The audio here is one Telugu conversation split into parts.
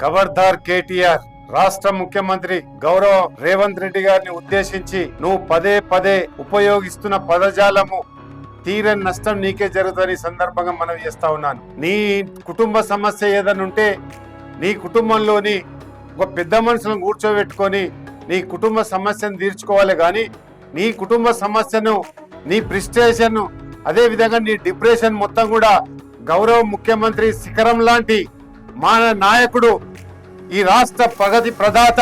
ఖబర్దార్ కేటీఆర్ రాష్ట్ర ముఖ్యమంత్రి గౌరవ రేవంత్ రెడ్డి గారిని ఉద్దేశించి నువ్వు పదే పదే ఉపయోగిస్తున్న పదజాలము తీరని నష్టం నీకే జరుగుతుందని సందర్భంగా మనం చేస్తా ఉన్నాను. నీ కుటుంబ సమస్య ఏదైనా ఉంటే నీ కుటుంబంలోని ఒక పెద్ద మనుషులను కూర్చోబెట్టుకొని నీ కుటుంబ సమస్యను తీర్చుకోవాలి కానీ నీ కుటుంబ సమస్యను నీ ప్రిస్టేషన్ అదే విధంగా నీ డిప్రెషన్ మొత్తం కూడా గౌరవ ముఖ్యమంత్రి శిఖరం లాంటి మా నాయకుడు ఈ రాష్ట్ర ప్రగతి ప్రదాత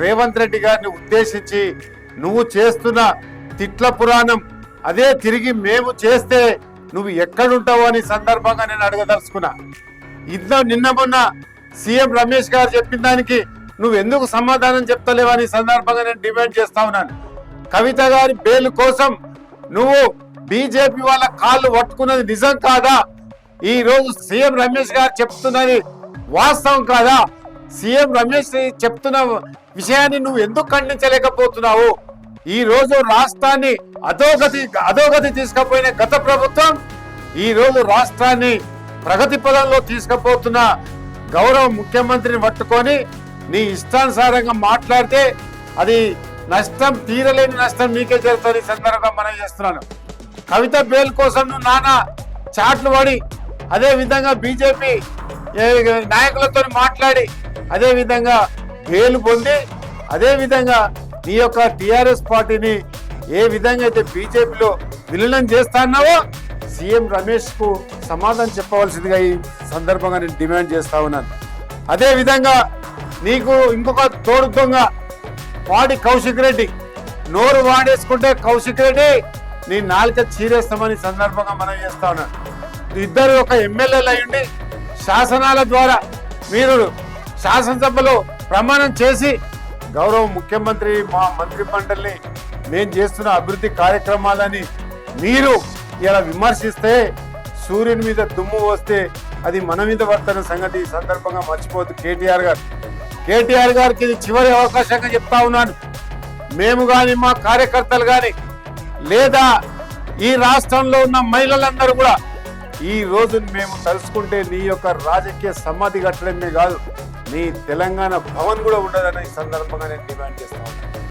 రేవంత్ రెడ్డి గారిని ఉద్దేశించి నువ్వు చేస్తున్న తిట్ల పురాణం అదే తిరిగి మేము చేస్తే నువ్వు ఎక్కడుంటావు అని సందర్భంగా నేను అడగదలుచుకున్నా. ఇంట్లో నిన్న మొన్న సీఎం రమేష్ గారు చెప్పిన దానికి నువ్వు ఎందుకు సమాధానం చెప్తలేవని సందర్భంగా నేను డిమాండ్ చేస్తా ఉన్నాను. కవిత గారి బెయిల్ కోసం నువ్వు బీజేపీ వాళ్ళ కాళ్ళు పట్టుకున్నది నిజం కాదా? ఈ రోజు సీఎం రమేష్ గారు చెప్తున్నది వాస్తవం కాదా? సీఎం రమేష్ చెప్తున్న విషయాన్ని నువ్వు ఎందుకు ఖండించలేకపోతున్నావు? ఈ రోజు రాష్ట్రాన్ని అధోగతి అధోగతి తీసుకుపోయిన గత ప్రభుత్వం ఈ రోజు రాష్ట్రాన్ని ప్రగతి పదంలో తీసుకుపోతున్న గౌరవ ముఖ్యమంత్రిని పట్టుకొని నీ ఇష్టానుసారంగా మాట్లాడితే అది నష్టం తీరలేని నష్టం నీకే జరుగుతుంది సందర్భంగా మనం చేస్తున్నాను. కవిత బేల్ కోసం నువ్వు నానా చాట్లు పడి అదే విధంగా బీజేపీ నాయకులతో మాట్లాడి అదే విధంగా పొంది అదే విధంగా నీ యొక్క టిఆర్ఎస్ పార్టీని ఏ విధంగా అయితే బీజేపీలో విలీనం చేస్తాన్నావో సీఎం రమేష్కు సమాధానం చెప్పవలసిందిగా ఈ సందర్భంగా నేను డిమాండ్ చేస్తా ఉన్నాను. అదే విధంగా నీకు ఇంకొక తోడు దొంగ వాడి కౌశిక్ రెడ్డి. నోరు వాడేసుకుంటే కౌశిక్ రెడ్డి నీ నాలుక చీరేస్తామని సందర్భంగా మనం చేస్తా ఉన్నాను. ఇద్దరు ఒక ఎమ్మెల్యేలు అయ్యండి శాసనాల ద్వారా మీరు శాసనసభలో ప్రమాణం చేసి గౌరవ ముఖ్యమంత్రి మా మంత్రి మండలిని మేము చేస్తున్న అభివృద్ధి కార్యక్రమాలని మీరు ఇలా విమర్శిస్తే సూర్యుని మీద దుమ్ము వస్తే అది మన మీద పడుతున్న సంగతి ఈ సందర్భంగా మర్చిపోద్దు కేటీఆర్ గారు. కేటీఆర్ గారికి ఇది చివరి అవకాశంగా చెప్తా ఉన్నాను. మేము కానీ మా కార్యకర్తలు కానీ లేదా ఈ రాష్ట్రంలో ఉన్న మహిళలందరూ కూడా ఈ రోజు మేము తలుసుకుంటే నీ యొక్క రాజకీయ సమాధి కట్టడమే కాదు. మీ తెలంగాణ భవన్ కూడా ఉండదని ఈ సందర్భంగా నేను డిమాండ్ చేస్తాను